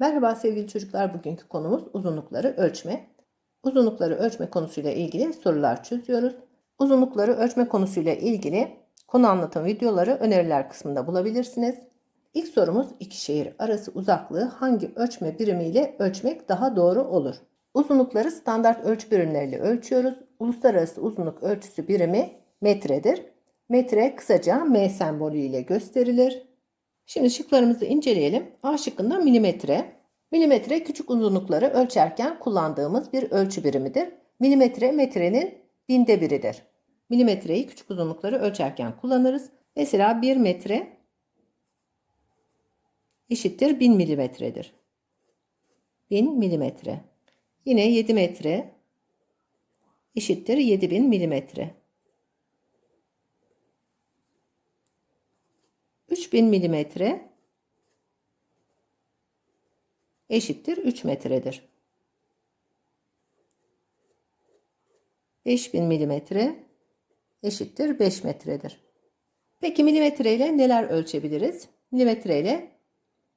Merhaba sevgili çocuklar. Bugünkü konumuz uzunlukları ölçme. Uzunlukları ölçme konusuyla ilgili sorular çözüyoruz. Uzunlukları ölçme konusuyla ilgili konu anlatım videoları öneriler kısmında bulabilirsiniz. İlk sorumuz iki şehir arası uzaklığı hangi ölçme birimiyle ölçmek daha doğru olur? Uzunlukları standart ölçü birimleriyle ölçüyoruz. Uluslararası uzunluk ölçüsü birimi metredir. Metre kısaca M sembolü ile gösterilir. Şimdi şıklarımızı inceleyelim. A şıkkında milimetre. Milimetre küçük uzunlukları ölçerken kullandığımız bir ölçü birimidir. Milimetre metrenin binde biridir. Milimetreyi küçük uzunlukları ölçerken kullanırız. Mesela 1 metre eşittir 1000 milimetredir. 1000 milimetre. Yine 7 metre eşittir 7000 milimetre. 3000 milimetre eşittir 3 metredir. 5000 milimetre eşittir 5 metredir. Peki milimetre ile neler ölçebiliriz? Milimetre ile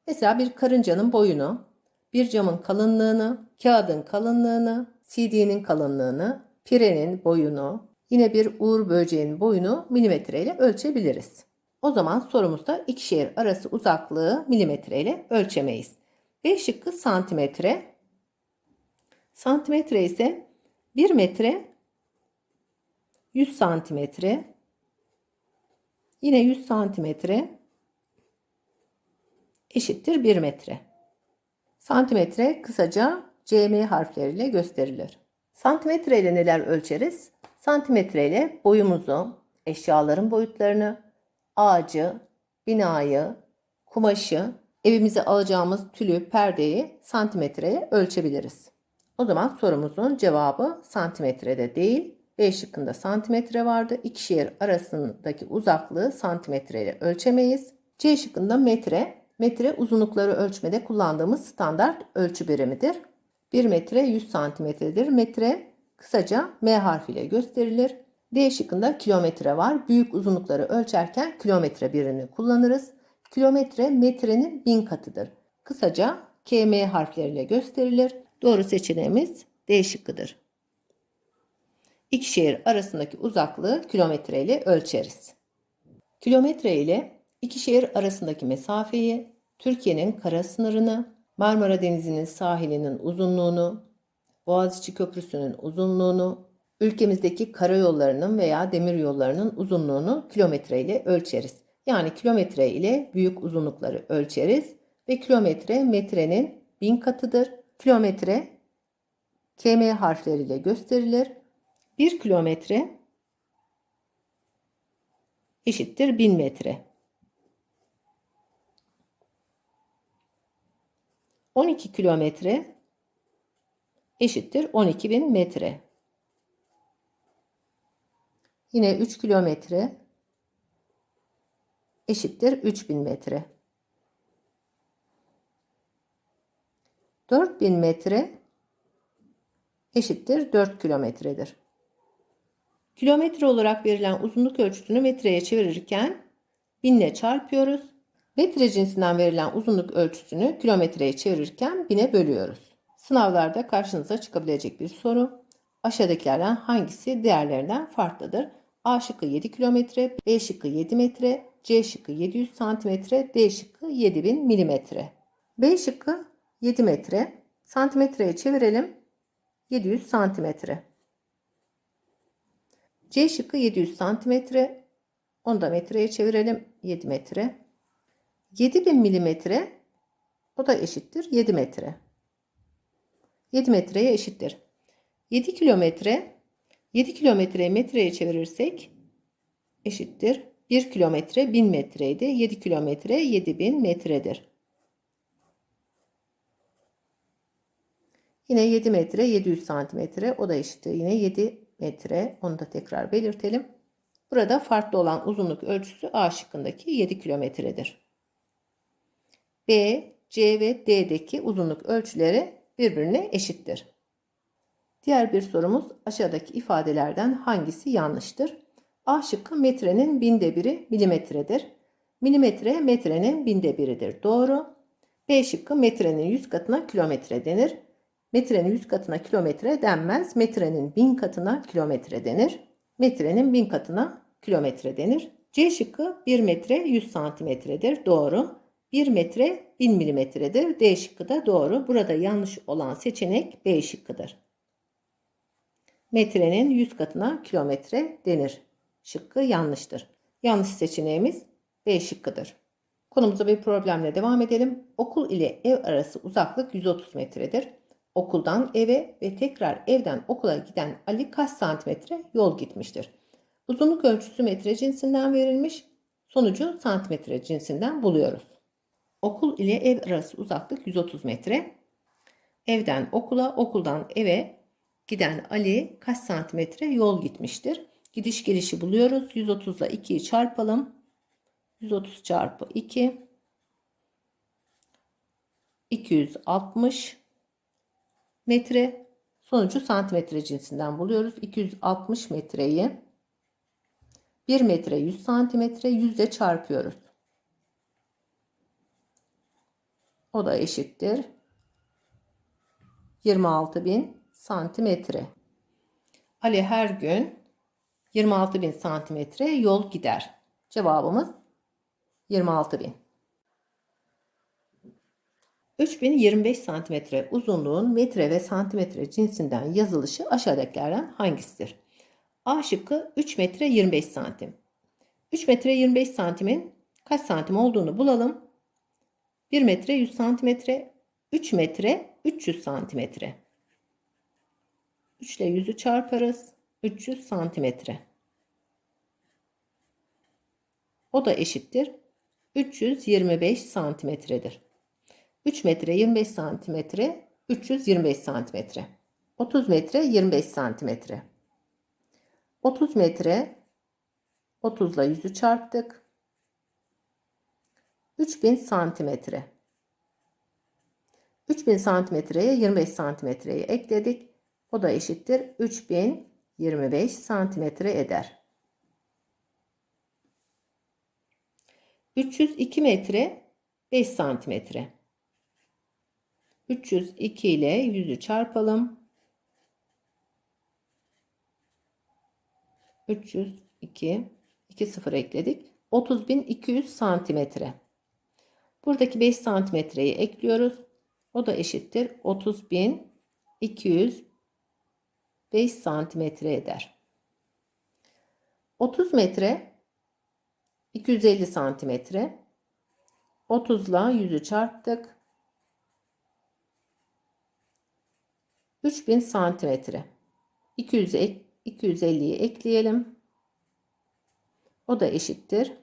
mesela bir karıncanın boyunu, bir camın kalınlığını, kağıdın kalınlığını, CD'nin kalınlığını, pirenin boyunu, yine bir uğur böceğinin boyunu milimetre ile ölçebiliriz. O zaman sorumuzda iki şehir arası uzaklığı milimetre ile ölçemeyiz. B şıkkı santimetre. Santimetre ise 1 metre 100 santimetre. Yine 100 santimetre eşittir 1 metre. Santimetre kısaca cm harfleriyle gösterilir. Santimetre ile neler ölçeriz? Santimetre ile boyumuzu, eşyaların boyutlarını, ağacı, binayı, kumaşı, evimize alacağımız tülü, perdeyi santimetreye ölçebiliriz. O zaman sorumuzun cevabı santimetrede değil, B şıkkında santimetre vardı. İki şehir arasındaki uzaklığı santimetre ile ölçemeyiz. C şıkkında metre. Metre uzunlukları ölçmede kullandığımız standart ölçü birimidir. 1 metre 100 santimetredir. Metre kısaca M harfiyle gösterilir. D şıkkında kilometre var. Büyük uzunlukları ölçerken kilometre birini kullanırız. Kilometre metrenin bin katıdır. Kısaca KM harfleriyle gösterilir. Doğru seçeneğimiz D şıkkıdır. İki şehir arasındaki uzaklığı kilometre ile ölçeriz. Kilometre ile iki şehir arasındaki mesafeyi, Türkiye'nin kara sınırını, Marmara Denizi'nin sahilinin uzunluğunu, Boğaziçi Köprüsü'nün uzunluğunu, ülkemizdeki karayollarının veya demir yollarının uzunluğunu kilometre ile ölçeriz. Yani kilometre ile büyük uzunlukları ölçeriz ve kilometre metrenin bin katıdır. Kilometre km harfleriyle gösterilir. 1 kilometre eşittir 1000 metre. 12 kilometre eşittir 12.000 metre. Yine 3 kilometre eşittir 3000 metre. 4000 metre eşittir 4 kilometredir. Kilometre olarak verilen uzunluk ölçüsünü metreye çevirirken 1000 ile çarpıyoruz. Metre cinsinden verilen uzunluk ölçüsünü kilometreye çevirirken 1000'e bölüyoruz. Sınavlarda karşınıza çıkabilecek bir soru. Aşağıdakilerden hangisi diğerlerinden farklıdır? A şıkkı 7 kilometre, B şıkkı 7 metre, C şıkkı 700 santimetre, D şıkkı 7000 milimetre. B şıkkı 7 metre. Santimetreye çevirelim. 700 santimetre. C şıkkı 700 santimetre. Onu da metreye çevirelim. 7 metre. 7000 milimetre. O da eşittir 7 metre. 7 metreye eşittir. 7 kilometre 7 kilometreyi metreye çevirirsek eşittir. 1 kilometre 1000 metreydi. 7 kilometre 7000 metredir. Yine 7 metre 700 santimetre o da eşittir. Yine 7 metre onu da tekrar belirtelim. Burada farklı olan uzunluk ölçüsü A şıkkındaki 7 kilometredir. B, C ve D'deki uzunluk ölçüleri birbirine eşittir. Diğer bir sorumuz aşağıdaki ifadelerden hangisi yanlıştır? A şıkkı metrenin binde biri milimetredir. Milimetre metrenin binde biridir. Doğru. B şıkkı metrenin 100 katına kilometre denir. Metrenin 100 katına kilometre denmez. Metrenin 1000 katına kilometre denir. Metrenin 1000 katına kilometre denir. C şıkkı 1 metre 100 santimetredir. Doğru. 1 metre 1000 milimetredir. D şıkkı da doğru. Burada yanlış olan seçenek B şıkkıdır. Metrenin 100 katına kilometre denir. Şıkkı yanlıştır. Yanlış seçeneğimiz B şıkkıdır. Konumuza bir problemle devam edelim. Okul ile ev arası uzaklık 130 metredir. Okuldan eve ve tekrar evden okula giden Ali kaç santimetre yol gitmiştir? Uzunluk ölçüsü metre cinsinden verilmiş. Sonucu santimetre cinsinden buluyoruz. Okul ile ev arası uzaklık 130 metre. Evden okula, okuldan eve giden Ali kaç santimetre yol gitmiştir? Gidiş gelişi buluyoruz. 130 ile 2'yi çarpalım. 130 çarpı 2 260 metre sonucu santimetre cinsinden buluyoruz. 260 metreyi 1 metre 100 santimetre 100 ile çarpıyoruz. O da eşittir. 26.000 santimetre. Ali her gün 26.000 santimetre yol gider. Cevabımız 26.000. 3025 santimetre uzunluğun metre ve santimetre cinsinden yazılışı aşağıdakilerden hangisidir? A şıkkı 3 metre 25 santim. 3 metre 25 santimin kaç santim olduğunu bulalım. 1 metre 100 santimetre, 3 metre 300 santimetre. 3 ile 100'ü çarparız. 300 santimetre. O da eşittir. 325 santimetredir. 3 metre 25 santimetre 325 santimetre. 30 metre 25 santimetre. 30 metre 30 ile 100'ü çarptık. 3000 santimetre. 3000 santimetreye 25 santimetreyi ekledik. O da eşittir 3025 santimetre eder. 302 metre 5 santimetre. 302 ile 100'ü çarpalım. 302 2 sıfır ekledik. 30.200 santimetre. Buradaki 5 santimetreyi ekliyoruz. O da eşittir 30.200 5 santimetre eder. 30 metre 250 santimetre. 30 ile 100'ü çarptık. 3000 santimetre. 200 ek, 250'yi ekleyelim. O da eşittir.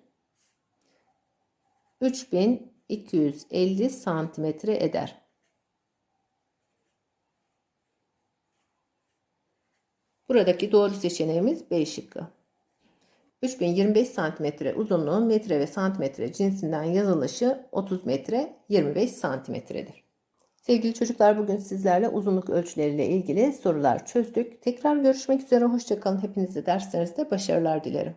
3250 santimetre eder. Buradaki doğru seçeneğimiz B şıkkı. 3025 santimetre uzunluğun metre ve santimetre cinsinden yazılışı 30 metre 25 santimetredir. Sevgili çocuklar bugün sizlerle uzunluk ölçüleriyle ilgili sorular çözdük. Tekrar görüşmek üzere. Hoşçakalın. Hepinize derslerinizde başarılar dilerim.